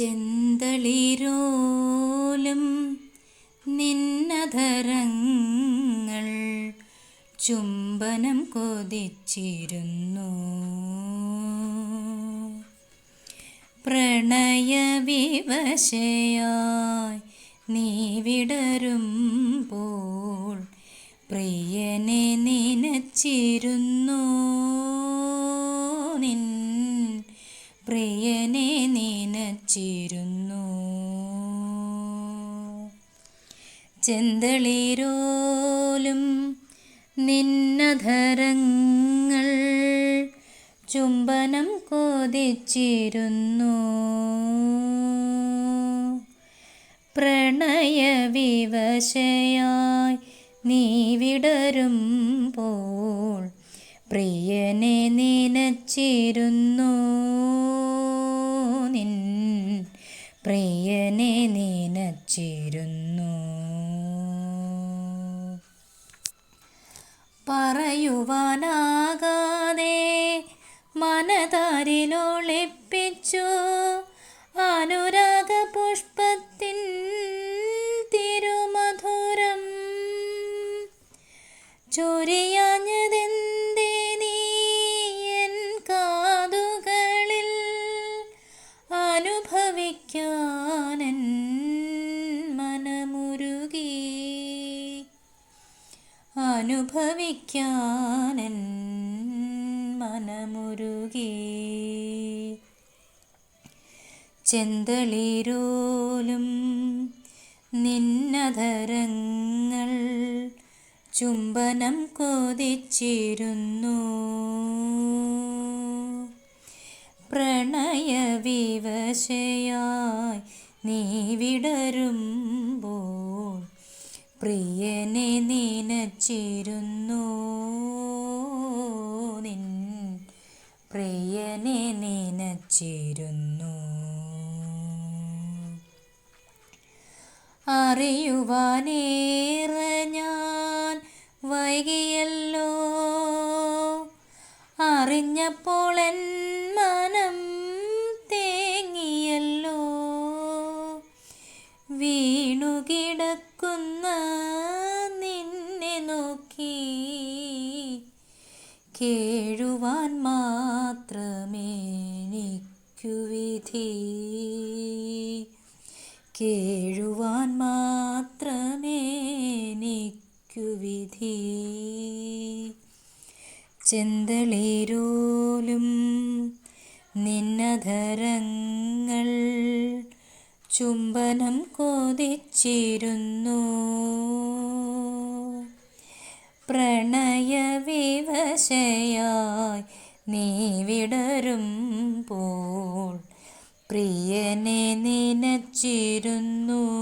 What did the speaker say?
ചെന്തളിരോലും നിന്നധരങ്ങൾ ചുംബനം കൊതിച്ചിരുന്നു. പ്രണയവിവശയായി നീ വിടരും വിടരുമ്പോൾ പ്രിയനെ നിനച്ചിരുന്നു. നിനച്ചിരുന്നു ചെന്തളിരോലും നിന്നധരങ്ങൾ ചുംബനം കൊതിച്ചിരുന്നു. പ്രണയവിവശയായി നീ വിടരുമ്പോൾ പ്രിയനെ നിനച്ചിരുന്നു. പ്രിയനെ നിനച്ചിരുന്നു പറയുവാനാകാതെ മനതാരിലൊളിപ്പിച്ചു അനുരാഗ പുഷ്പത്തിൻ തിരുമധുരം ചൊരിയാഞ്ഞതെന്തേ അനുഭവിക്കാനൻ മനമുരുകി. ചെന്തളിരോലും നിന്നധരങ്ങൾ ചുംബനം കൊതിച്ചിരുന്നു. പ്രണയവിവശയായി നീ വിടരുമ്പോൾ പ്രിയനെ നിനച്ചിരുന്നു നിൻ പ്രിയനെ നിനച്ചിരുന്നു അറിയുവാനേറെ ഞാൻ വൈകിയല്ലോ. അറിഞ്ഞപ്പോൾ എൻ മനം തേങ്ങിയല്ലോ. വീണുകിടക്കുന്ന കേഴുവാൻ മാത്രമേനിക്കു വിധി കേഴുവാൻ മാത്രമേനിക്കു വിധി ചെന്തളേരോലും നിന്നധരങ്ങൾ ചുംബനം കൊതിച്ചിരുന്നു. പ്രണയവിവശയായി നീ വിടരും പോൾ. പ്രിയനെ നിനച്ചിരുന്നു.